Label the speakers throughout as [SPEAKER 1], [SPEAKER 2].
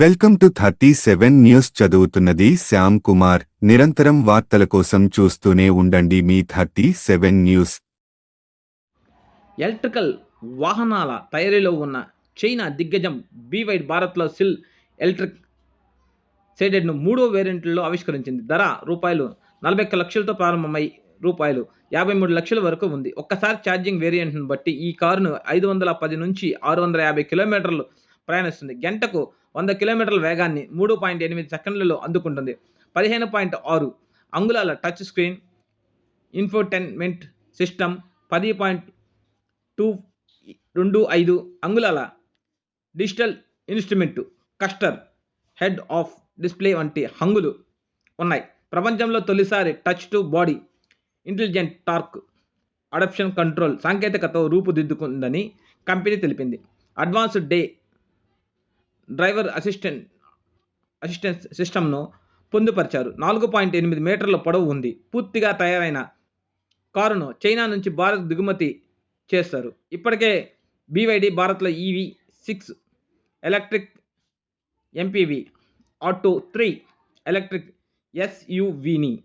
[SPEAKER 1] Welcome to thirty seven news చదువుతున్నది శ్యామ్ కుమార్. నిరంతరం వార్తల కోసం చూస్తూనే ఉండండి మీ థర్టీ సెవెన్ న్యూస్.
[SPEAKER 2] ఎలక్ట్రికల్ వాహనాల తయారీలో ఉన్న చైనా దిగ్గజం బీవైడ్ భారత్లో సిల్ ఎలక్ట్రిక్ షేడెడ్ను మూడో వేరియంట్లో ఆవిష్కరించింది. ధర రూపాయలు నలభై ఒక్క లక్షలతో ప్రారంభమై రూపాయలు యాభై మూడు లక్షల వరకు ఉంది. ఒక్కసారి ఛార్జింగ్ వేరియంట్ను బట్టి ఈ కారును ఐదు వందల పది నుంచి ఆరు వందల యాభై కిలోమీటర్లు ప్రయాణిస్తుంది. గంటకు వంద కిలోమీటర్ల వేగాన్ని మూడు పాయింట్ ఎనిమిది సెకండ్లలో అందుకుంటుంది. పదిహేను పాయింట్ ఆరు అంగుళాల టచ్ స్క్రీన్ ఇన్ఫోటైన్మెంట్ సిస్టమ్ పది పాయింట్ టూ రెండు ఐదు అంగుళాల digital instrument cluster head up display వంటి హంగులు ఉన్నాయి. ప్రపంచంలో తొలిసారి touch to body intelligent torque adaption control సాంకేతికతో రూపుదిద్దుకుందని కంపెనీ తెలిపింది. Advanced day driver assistant assistance సిస్టమ్ను పొందుపరిచారు. నాలుగు పాయింట్ ఎనిమిది మీటర్ల పొడవు ఉంది. పూర్తిగా తయారైన కారును చైనా నుంచి భారత్ దిగుమతి చేస్తారు. ఇప్పటికే బీవైడి భారత్లో EV six electric MPV Atto three electric ఎస్యువిని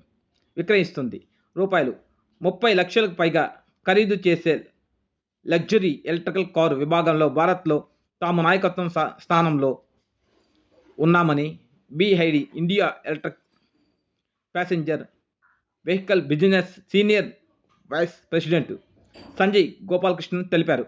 [SPEAKER 2] విక్రయిస్తుంది. రూపాయలు ముప్పై లక్షలకు పైగా ఖరీదు చేసే లగ్జరీ ఎలక్ట్రికల్ కారు విభాగంలో భారత్లో తాము నాయకత్వం స్థానంలో ఉన్నామని BYD India electric passenger vehicle business senior vice president Sanjay Gopalakrishnan తెలిపారు.